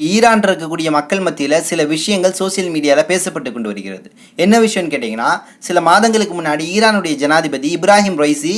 Iran இருக்கக்கூடிய மக்கள் மத்தியில் சில விஷயங்கள் சோஷியல் மீடியாவில் பேசப்பட்டு கொண்டு வருகிறது. என்ன விஷயம்னு கேட்டிங்கன்னா சில மாதங்களுக்கு முன்னாடி ஈரானுடைய ஜனாதிபதி இப்ராஹிம் ரைசி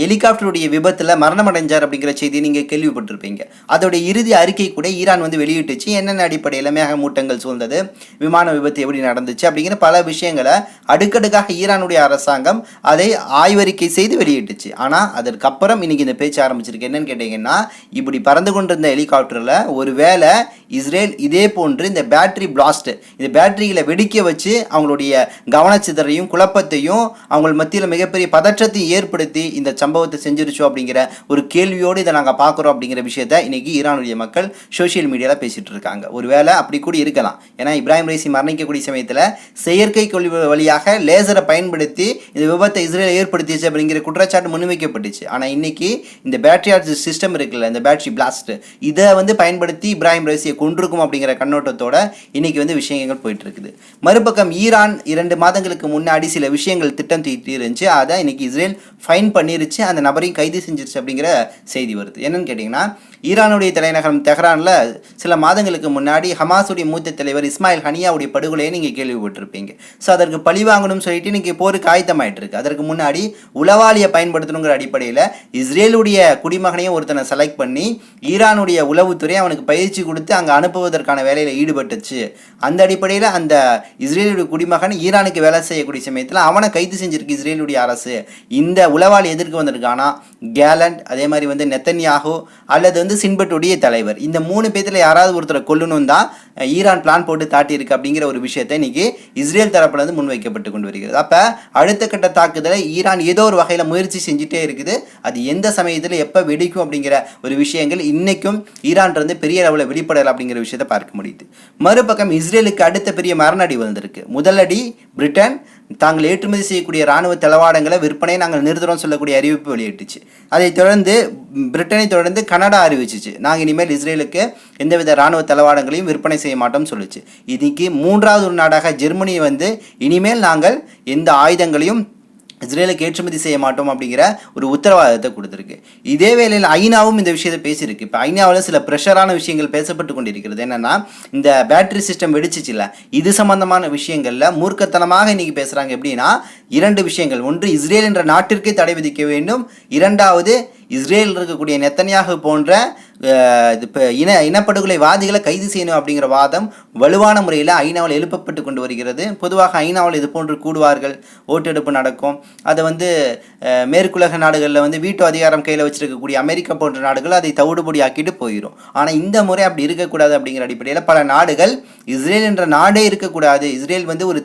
ஹெலிகாப்டருடைய விபத்தில் மரணமடைஞ்சார் அப்படிங்கிற செய்தி நீங்கள் கேள்விப்பட்டிருப்பீங்க. அதோடைய இறுதி அறிக்கை கூட ஈரான் வந்து வெளியிட்டுச்சு. என்னென்ன அடிப்படையில் மேகமூட்டங்கள் சூழ்ந்தது விமான விபத்து எப்படி நடந்துச்சு அப்படிங்கிற பல விஷயங்களை அடுக்கடுக்காக ஈரானுடைய அரசாங்கம் அதை ஆய்வறிக்கை செய்து வெளியிட்டுச்சு. ஆனால் அதற்கப்புறம் இன்றைக்கி இந்த பேச்சு ஆரம்பிச்சிருக்கு. என்னன்னு கேட்டிங்கன்னா இப்படி பறந்து கொண்டிருந்த ஹெலிகாப்டரில் ஒரு வேளை இஸ்ரேல் இதே போன்று இந்த பேட்டரி பிளாஸ்ட் இந்த பேட்டரிகளை வெடிக்க வச்சு அவங்களுடைய கவனச்சிதறையும் குழப்பத்தையும் அவங்க மத்தியில் மிகப்பெரிய பதற்றத்தையும் ஏற்படுத்தி இந்த சம்பவத்தை செஞ்சிருச்சோ அப்படிங்கிற ஒரு கேள்வியோடு இதை நாங்கள் பார்க்குறோம் அப்படிங்கிற விஷயத்த இன்னைக்கு ஈரானுடைய மக்கள் சோஷியல் மீடியாவில் பேசிகிட்டு இருக்காங்க. ஒருவேளை அப்படி கூட இருக்கலாம். ஏன்னா இப்ராஹிம் ரைசி மரணிக்கக்கூடிய சமயத்தில் செயற்கை கொள்ளி வழியாக லேசரை பயன்படுத்தி இந்த விபத்தை இஸ்ரேல் ஏற்படுத்திச்சு அப்படிங்கிற குற்றச்சாட்டு முன்வைக்கப்பட்டுச்சு. ஆனால் இன்னைக்கு இந்த பேட்டரி சிஸ்டம் இருக்குல்ல இந்த பேட்டரி பிளாஸ்ட் இதை வந்து பயன்படுத்தி இப்ராஹிம் ரைசியை கொண்டிருக்கும் அப்படிங்கிற கண்ணோட்டத்தோட இன்னைக்கு வந்து விஷயங்கள் போயிட்டு இருக்குது மறுபக்கம் ஈரான் இரண்டு மாதங்களுக்கு முன்னாடி சில விஷயங்கள் திட்டம் தீட்டி இருந்துச்சு அதை இன்னைக்கு இஸ்ரேல் ஃபைன் பண்ணிருச்சு. அந்த நபரையும் கைது செஞ்சிருச்சு அப்படிங்கிற செய்தி வருது. என்னன்னு கேட்டிங்கன்னா ஈரானுடைய தலைநகரம் தெஹ்ரானில் சில மாதங்களுக்கு முன்னாடி ஹமாஸுடைய மூத்த தலைவர் இஸ்மாயில் ஹனியாவுடைய படுகொலையை நீங்கள் கேள்விப்பட்டிருப்பீங்க. ஸோ அதற்கு பழி வாங்கணும்னு சொல்லிட்டு இன்னைக்கு போருக்கு ஆயத்தமாயிட்டு இருக்கு அதற்கு முன்னாடி உளவாளியை பயன்படுத்தணுங்கிற அடிப்படையில் இஸ்ரேலுடைய குடிமகனையும் ஒருத்தனை செலக்ட் பண்ணி ஈரானுடைய உளவுத்துறை அவனுக்கு பயிற்சி கொடுத்து அங்கே அனுப்புவதற்கான வேலையில் ஈடுபட்டுச்சு. அந்த அடிப்படையில் அந்த இஸ்ரேலுடைய குடிமகன் ஈரானுக்கு வேலை செய்யக்கூடிய சமயத்தில் அவனை கைது செஞ்சிருக்கு இஸ்ரேலுடைய அரசு. இந்த உளவாளி எதிர்க்க வந்திருக்கானா? கேலண்ட் அதே மாதிரி வந்து நெத்தன்யாகு அல்லது வந்து சின்பட்டுடைய தலைவர். இந்த மூணு பேர்த்தில் யாராவது ஒருத்தரை கொல்லணும் தான் ஈரான் பிளான் போட்டு தாட்டியிருக்கு அப்படிங்கிற ஒரு விஷயத்தை இன்னைக்கு இஸ்ரேல் தரப்புல வந்து முன்வைக்கப்பட்டு கொண்டு வருகிறது. அப்போ அடுத்த கட்ட தாக்குதலை ஈரான் ஏதோ ஒரு வகையில் முயற்சி செஞ்சுட்டே இருக்குது. அது எந்த சமயத்தில் எப்போ வெடிக்கும் அப்படிங்கிற ஒரு விஷயங்கள் இன்றைக்கும் ஈரான்ருந்து பெரிய அளவில் வெளிப்படலை அப்படிங்கிற விஷயத்தை பார்க்க முடியுது. மறுபக்கம் இஸ்ரேலுக்கு அடுத்த பெரிய மரணடி வந்திருக்கு. முதலடி பிரிட்டன் தாங்கள் ஏற்றுமதி செய்யக்கூடிய இராணுவ தளவாடங்களை விற்பனை நாங்கள் நிறுத்துறோம் சொல்லக்கூடிய அறிவிப்பு வெளியிட்டுச்சு. அதைத் தொடர்ந்து பிரிட்டனை தொடர்ந்து கனடா அறிவிச்சிச்சு. நாங்கள் இனிமேல் இஸ்ரேலுக்கு எந்தவித இராணுவ தளவாடங்களையும் விற்பனை செய்ய மாட்டோம்னு சொல்லிச்சு. இன்னைக்கு மூன்றாவது ஒரு நாடாக ஜெர்மனி வந்து இனிமேல் நாங்கள் எந்த ஆயுதங்களையும் இஸ்ரேலுக்கு ஏற்றுமதி செய்ய மாட்டோம் அப்படிங்கிற ஒரு உத்தரவாதத்தை கொடுத்துருக்கு. இதே வேளையில் ஐநாவும் இந்த விஷயத்தை பேசியிருக்கு. இப்போ ஐநாவில் சில ப்ரெஷரான விஷயங்கள் பேசப்பட்டு கொண்டிருக்கிறது. என்னென்னா இந்த பேட்டரி சிஸ்டம் வெடிச்சிச்சுல இது சம்பந்தமான விஷயங்களில் மூர்க்கத்தனமாக இன்றைக்கி பேசுகிறாங்க எப்படின்னா இரண்டு விஷயங்கள். ஒன்று இஸ்ரேல் என்ற நாட்டிற்கே தடை விதிக்க வேண்டும். இரண்டாவது இஸ்ரேல் இருக்கக்கூடிய நெத்தனியாக போன்ற இது இப்போ இன இனப்படுகொலை வாதிகளை கைது செய்யணும் அப்படிங்கிற வாதம் வலுவான முறையில் ஐநாவில் எழுப்பப்பட்டு கொண்டு வருகிறது. பொதுவாக ஐநாவில் இது போன்று கூடுவார்கள் ஓட்டெடுப்பு நடக்கும். அதை வந்து மேற்குலக நாடுகளில் வந்து வீட்டு அதிகாரம் கையில் வச்சிருக்கக்கூடிய அமெரிக்கா போன்ற நாடுகள் அதை தவிடுபொடி ஆக்கிட்டு போயிடும் ஆனால் இந்த முறை அப்படி இருக்கக்கூடாது அப்படிங்கிற அடிப்படையில் பல நாடுகள் இஸ்ரேல் என்ற நாடே இருக்கக்கூடாது. இஸ்ரேல் வந்து ஒரு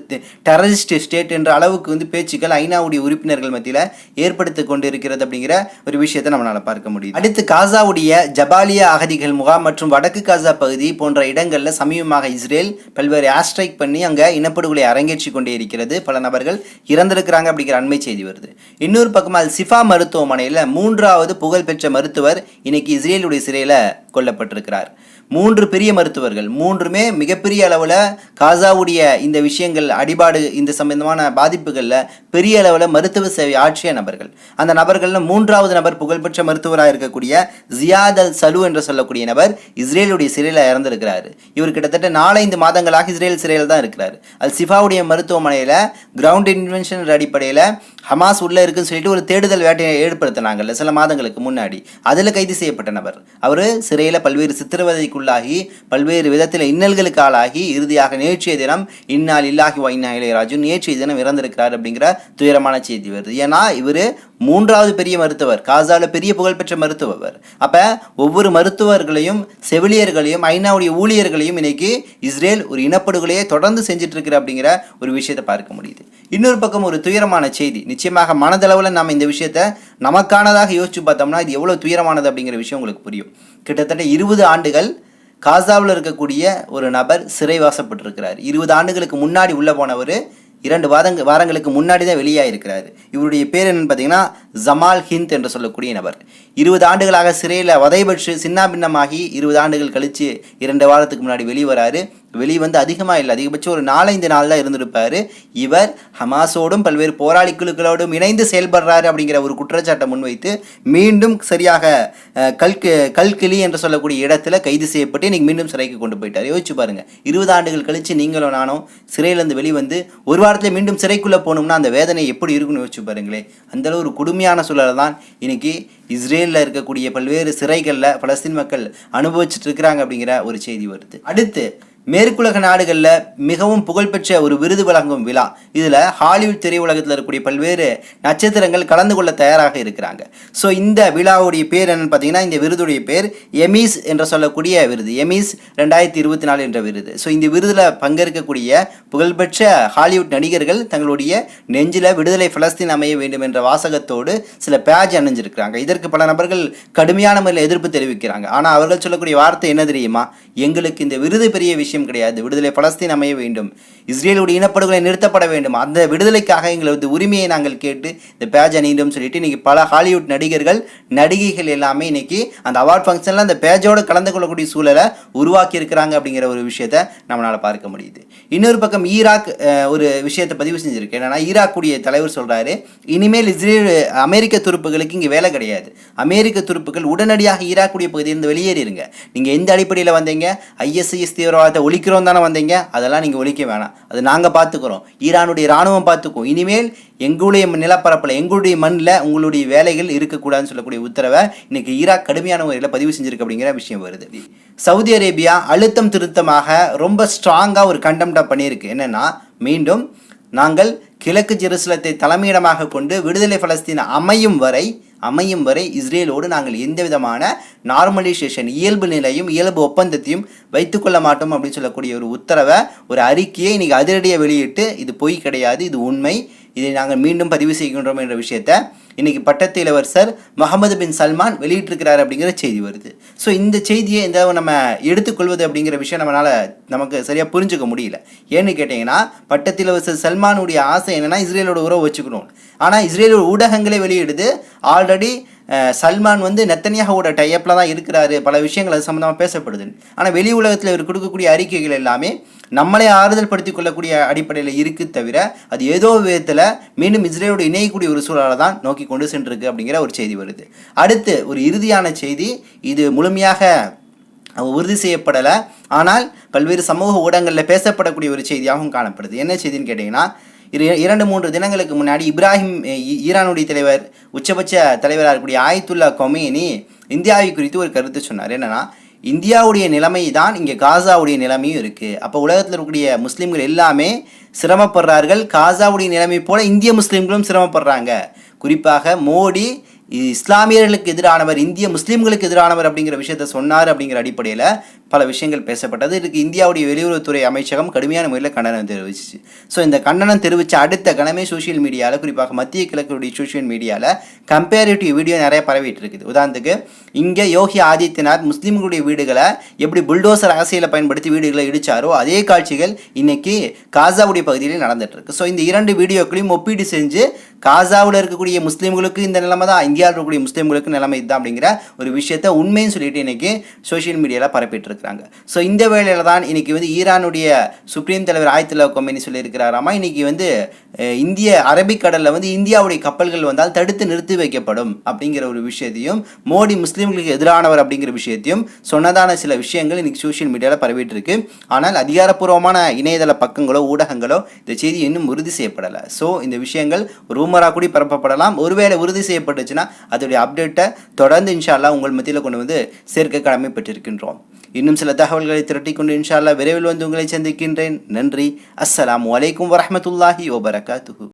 டெரரிஸ்ட் ஸ்டேட் என்ற அளவுக்கு வந்து பேச்சுக்கள் ஐநாவுடைய உறுப்பினர்கள் மத்தியில் ஏற்படுத்தி கொண்டு இருக்கிறது அப்படிங்கிற ஒரு விஷயத்தை நம்மளால பார்க்க முடியும் அடுத்து காசாவுடைய ஜபாலியா அகதிகள் முகாம் மற்றும் வடக்கு காசா பகுதி போன்ற இடங்களில் சமீபமாக இஸ்ரேல் பல்வேறு ஏர்ஸ்ட்ரைக் பண்ணி அங்கே இனப்படுகொலை அரங்கேற்றி கொண்டே இருக்கிறது. பல நபர்கள் இறந்திருக்கிறாங்க அப்படிங்கிற அண்மை செய்தி வருது. இன்னொரு பக்கமா அது சிஃபா மருத்துவமனையில் மூன்றாவது புகழ்பெற்ற மருத்துவர் இன்னைக்கு இஸ்ரேலுடைய சிறையில் கொல்லப்பட்டிருக்கிறார். மூன்று பெரிய மருத்துவர்கள் மூன்றுமே மிகப்பெரிய அளவில் காசாவுடைய இந்த விஷயங்கள் அடிபாடு இந்த சம்பந்தமான பாதிப்புகளில் பெரிய அளவில் மருத்துவ சேவை ஆற்றிய நபர்கள். அந்த நபர்களில் மூன்றாவது நபர் புகழ்பெற்ற மருத்துவராக இருக்கக்கூடிய ஜியாத் அல் சலு என்று சொல்லக்கூடிய நபர் இஸ்ரேலுடைய சிறையில் இறந்திருக்கிறார். இவர் கிட்டத்தட்ட நாலஞ்சு மாதங்களாக இஸ்ரேல் சிறையில் தான் இருக்கிறார். அல் சிஃபாவுடைய மருத்துவமனையில் கிரவுண்ட் இன்வென்ஷன் அடிப்படையில் ஹமாஸ் உள்ளே இருக்குன்னு சொல்லிட்டு ஒரு தேடுதல் வேட்டையை ஏற்படுத்தினாங்கல்ல சில மாதங்களுக்கு முன்னாடி. அதில் கைது செய்யப்பட்ட நபர். அவர் சிறையில் பல்வேறு சித்திரவதைக்குள்ளாகி பல்வேறு விதத்தில் இன்னல்களுக்கு ஆளாகி இறுதியாக நேற்றைய தினம் இன்னால் இல்லாஹி வைனா இளையராஜு நேற்றைய தினம் இறந்திருக்கிறார் அப்படிங்கிற துயரமான செய்தி வருது. ஏன்னா இவர் மூன்றாவது பெரிய மருத்துவர் காசாவில் பெரிய புகழ்பெற்ற மருத்துவர். அப்போ ஒவ்வொரு மருத்துவர்களையும் செவிலியர்களையும் ஐநாவுடைய ஊழியர்களையும் இன்னைக்கு இஸ்ரேல் ஒரு இனப்படுகொலையை தொடர்ந்து செஞ்சுட்டு இருக்கிற அப்படிங்கிற ஒரு விஷயத்தை பார்க்க முடியுது. இன்னொரு பக்கம் ஒரு துயரமான செய்தி. நிச்சயமாக மனதளவில் நம்ம இந்த விஷயத்த நமக்கானதாக யோசிச்சு பார்த்தோம்னா இது எவ்வளோ துயரமானது அப்படிங்கிற விஷயம் உங்களுக்கு புரியும். கிட்டத்தட்ட இருபது ஆண்டுகள் காசாவில் இருக்கக்கூடிய ஒரு நபர் சிறைவாசப்பட்டிருக்கிறார் இருபது ஆண்டுகளுக்கு முன்னாடி உள்ளே போனவர் இரண்டு வாரங்க வாரங்களுக்கு முன்னாடி தான் வெளியாயிருக்கிறாரு. இவருடைய பேர் என்னன்னு பார்த்தீங்கன்னா ஜமால் ஹிந்த் என்று சொல்லக்கூடிய நபர். இருபது ஆண்டுகளாக சிறையில் வதைபட்சு சின்ன பின்னமாகி இருபது ஆண்டுகள் கழித்து இரண்டு வாரத்துக்கு முன்னாடி வெளிவராரு வெளிவந்து வந்து அதிகமாக இல்லை அதிகபட்சம் ஒரு நாலஞ்சு நாள் தான் இருந்திருப்பார். இவர் ஹமாஸோடும் பல்வேறு போராளி குழுக்களோடும் இணைந்து செயல்படுறாரு அப்படிங்கிற ஒரு குற்றச்சாட்டை முன்வைத்து மீண்டும் சரியாக கல்கி கல்கு கல்கிளி என்று சொல்லக்கூடிய இடத்துல கைது செய்யப்பட்டு இன்னைக்கு மீண்டும் சிறைக்கு கொண்டு போயிட்டார். யோசிச்சு பாருங்கள் இருபது ஆண்டுகள் கழித்து நீங்களும் நானும் சிறையிலேருந்து வெளிவந்து ஒரு வாரத்தில் மீண்டும் சிறைக்குள்ளே போனோம்னா அந்த வேதனை எப்படி இருக்குன்னு யோசிச்சு பாருங்களேன். அந்த அளவு கொடுமையாக கடுமையான சூழலை தான் இன்னைக்கு இஸ்ரேலில் இருக்கக்கூடிய பல்வேறு சிறைகளில் பலஸ்தீன் மக்கள் அனுபவிச்சுட்டு இருக்கிறாங்க அப்படிங்கிற ஒரு செய்தி வருது. அடுத்து மேற்குலக நாடுகளில் மிகவும் புகழ்பெற்ற ஒரு விருது வழங்கும் விழா. இதில் ஹாலிவுட் திரையுலகத்தில் இருக்கக்கூடிய பல்வேறு நட்சத்திரங்கள் கலந்து கொள்ள தயாராக இருக்கிறாங்க. ஸோ இந்த விழாவுடைய பேர் என்னென்னு பார்த்தீங்கன்னா இந்த விருதுடைய பேர் எமீஸ் என்று சொல்லக்கூடிய விருது. எமீஸ் ரெண்டாயிரத்தி இருபத்தி நாலு என்ற விருது. ஸோ இந்த விருதில் பங்கேற்கக்கூடிய புகழ்பெற்ற ஹாலிவுட் நடிகர்கள் தங்களுடைய நெஞ்சில் விடுதலை பலஸ்தீன் அமைய வேண்டும் என்ற வாசகத்தோடு சில பேஜ் அணிஞ்சிருக்கிறாங்க. இதற்கு பல நபர்கள் கடுமையான முறையில் எதிர்ப்பு தெரிவிக்கிறாங்க. ஆனால் அவர்கள் சொல்லக்கூடிய வார்த்தை என்ன தெரியுமா? எங்களுக்கு இந்த விருது பெரிய விஷயம் விஷயம் கிடையாது. விடுதலை பலஸ்தீன் அமைய வேண்டும். இஸ்ரேலுடைய இனப்படுகொலை நிறுத்தப்பட வேண்டும். அந்த விடுதலைக்காக எங்களது உரிமையை நாங்கள் கேட்டு இந்த பேஜ் அணியிடும் சொல்லிட்டு இன்னைக்கு பல ஹாலிவுட் நடிகர்கள் நடிகைகள் எல்லாமே இன்னைக்கு அந்த அவார்ட் ஃபங்க்ஷனில் அந்த பேஜோடு கலந்து கொள்ளக்கூடிய சூழலை உருவாக்கி இருக்கிறாங்க அப்படிங்கிற ஒரு விஷயத்தை நம்மளால் பார்க்க முடியுது. இன்னொரு பக்கம் ஈராக் ஒரு விஷயத்தை பதிவு செஞ்சிருக்கு. என்னன்னா ஈராக்குடைய தலைவர் சொல்கிறாரு இனிமேல் இஸ்ரேல் அமெரிக்க துருப்புகளுக்கு இங்கே வேலை கிடையாது. அமெரிக்க துருப்புகள் உடனடியாக ஈராக்குடைய பகுதியிலிருந்து வெளியேறிடுங்க நீங்கள் எந்த அடிப்படையில் வந்தீங்க? ஐஎஸ்ஐஎஸ் தீவிரவாதத்தை ஒழிக்கிறோம் தானே வந்தீங்க? அதெல்லாம் நீங்கள் ஒழிக்க வேணாம். அது நாங்கள் பார்த்துக்குறோம். ஈரானுடைய இராணுவம் பார்த்துக்கும் இனிமேல் எங்களுடைய நிலப்பரப்பில் எங்களுடைய மண்ணில் உங்களுடைய வேலைகள் இருக்கக்கூடாதுன்னு சொல்லக்கூடிய உத்தரவை இன்னைக்கு ஈராக் கடுமையான முறையில் பதிவு செஞ்சிருக்கு அப்படிங்கிற விஷயம் வருது. சவுதி அரேபியா அழுத்தம் திருத்தமாக ரொம்ப ஸ்ட்ராங்காக ஒரு கண்டம்டாக பண்ணியிருக்கு. என்னன்னா மீண்டும் நாங்கள் கிழக்கு ஜெருசலத்தை தலைமையிடமாக கொண்டு விடுதலை பலஸ்தீன் அமையும் வரை அமையும் வரை இஸ்ரேலோடு நாங்கள் எந்த விதமான நார்மலைசேஷன் இயல்பு நிலையும் இயல்பு ஒப்பந்தத்தையும் வைத்துக்கொள்ள மாட்டோம் அப்படின்னு சொல்லக்கூடிய ஒரு உத்தரவை ஒரு அறிக்கையை இன்னைக்கு அதிரடியாக வெளியிட்டு இது பொய் கிடையாது இது உண்மை. இதை நாங்கள் மீண்டும் பதிவு செய்கின்றோம் என்ற விஷயத்தை இன்னைக்கு பட்டத்து இளவரசர் முகமது பின் சல்மான் வெளியிட்டிருக்கிறார் அப்படிங்கிற செய்தி வருது. ஸோ இந்த செய்தியை இந்த நம்ம எடுத்துக்கொள்வது அப்படிங்கிற விஷயம் நம்மளால் நமக்கு சரியாக புரிஞ்சுக்க முடியல. ஏன்னு கேட்டிங்கன்னா பட்டத்து இளவரசர் சல்மானுடைய ஆசை என்னென்னா இஸ்ரேலோட உறவு வச்சுக்கணும். ஆனால் இஸ்ரேலோட ஊடகங்களே வெளியிடுது ஆல்ரெடி சல்மான் வந்து நெத்தனியாகவோட டைப்பில் தான் இருக்கிறாரு. பல விஷயங்கள் அது சம்மந்தமாக பேசப்படுது. ஆனால் வெளி உலகத்தில் இவர் கொடுக்கக்கூடிய அறிக்கைகள் எல்லாமே நம்மளே ஆறுதல் படுத்திக் கொள்ளக்கூடிய அடிப்படையில் இருக்குது தவிர அது ஏதோ விதத்தில் மீண்டும் இஸ்ரேலோடு இணையக்கூடிய ஒரு சூழலை தான் நோக்கி கொண்டு சென்றிருக்கு அப்படிங்கிற ஒரு செய்தி வருது. அடுத்து ஒரு இறுதியான செய்தி. இது முழுமையாக உறுதி செய்யப்படலை. ஆனால் பல்வேறு சமூக ஊடகங்களில் பேசப்படக்கூடிய ஒரு செய்தியாகவும் காணப்படுது. என்ன செய்தின்னு கேட்டிங்கன்னா இரு இரண்டு மூன்று தினங்களுக்கு முன்னாடி இப்ராஹிம் ஈரானுடைய தலைவர் உச்சபட்ச தலைவராக இருக்கக்கூடிய ஆயத்துல்லா கொமேனி இந்தியாவை குறித்து ஒரு கருத்து சொன்னார். என்னென்னா இந்தியாவுடைய நிலைமை தான் இங்கே காசாவுடைய நிலைமையும் இருக்குது அப்போ உலகத்தில் இருக்கக்கூடிய முஸ்லீம்கள் எல்லாமே சிரமப்படுறார்கள். காசாவுடைய நிலைமை போல இந்திய முஸ்லீம்களும் சிரமப்படுறாங்க. குறிப்பாக மோடி இஸ்லாமியர்களுக்கு எதிரானவர் இந்திய முஸ்லீம்களுக்கு எதிரானவர் அப்படிங்கிற விஷயத்த சொன்னார் அப்படிங்கிற அடிப்படையில் பல விஷயங்கள் பேசப்பட்டது. இதுக்கு இந்தியாவுடைய வெளியுறவுத்துறை அமைச்சகம் கடுமையான முறையில் கண்டனம் தெரிவிச்சிச்சு. ஸோ இந்த கண்டனம் தெரிவித்த அடுத்த கணமே சோஷியல் மீடியாவில் குறிப்பாக மத்திய கிழக்குடைய சோஷியல் மீடியாவில் கம்பேரிட்டிவ் வீடியோ நிறைய பரவிட்டு இருக்குது. உதாரணத்துக்கு இங்கே யோகி ஆதித்யநாத் முஸ்லீம்களுடைய வீடுகளை எப்படி புல்டோசர் அரசியலை பயன்படுத்தி வீடுகளை இடிச்சாரோ அதே காட்சிகள் இன்னைக்கு காசாவுடைய பகுதியில் நடந்துட்டு இருக்கு. ஸோ இந்த இரண்டு வீடியோக்களையும் ஒப்பீடு செஞ்சு காசாவில் இருக்கக்கூடிய முஸ்லீம்களுக்கு இந்த நிலைமை தான் இந்தியாவில் இருக்கக்கூடிய முஸ்லீம்களுக்கு நிலைமை இதுதான் அப்படிங்கிற ஒரு விஷயத்த உண்மைன்னு சொல்லிட்டு இன்னைக்கு சோஷியல் மீடியாவில் பரப்பிட்டு இருக்கிறாங்க ஸோ இந்த வேளையில் தான் இன்னைக்கு வந்து ஈரானுடைய சுப்ரீம் தலைவர் ஆயத்துல்லா கொமேனி சொல்லியிருக்கிறாராமா? இன்னைக்கு வந்து இந்திய அரபிக்கடலில் வந்து இந்தியாவுடைய கப்பல்கள் வந்தால் தடுத்து நிறுத்தி வைக்கப்படும் அப்படிங்கிற ஒரு விஷயத்தையும் மோடி முஸ்லீம்களுக்கு எதிரானவர் அப்படிங்கிற விஷயத்தையும் சொன்னதான சில விஷயங்கள் இன்றைக்கி சோஷியல் மீடியாவில் பரவிட்டு இருக்கு ஆனால் அதிகாரப்பூர்வமான இணையதள பக்கங்களோ ஊடகங்களோ இந்த செய்தி இன்னும் உறுதி செய்யப்படலை. ஸோ இந்த விஷயங்கள் ரூமராக கூடி பரப்பப்படலாம். ஒருவேளை உறுதி செய்யப்பட்டுச்சுன்னா அதோடைய அப்டேட்டை தொடர்ந்து இன்ஷால்லா உங்கள் மத்தியில் கொண்டு வந்து சேர்க்க கடமைப்பட்டிருக்கின்றோம் இன்னும் சில தகவல்களை திரட்டிக்கொண்டு இன்ஷா விரைவில் வந்து உங்களை சந்திக்கின்றேன். நன்றி. அஸ்ஸலாம் அலைக்கும் வரமத்துல்லாஹி வபரகாத்துஹு.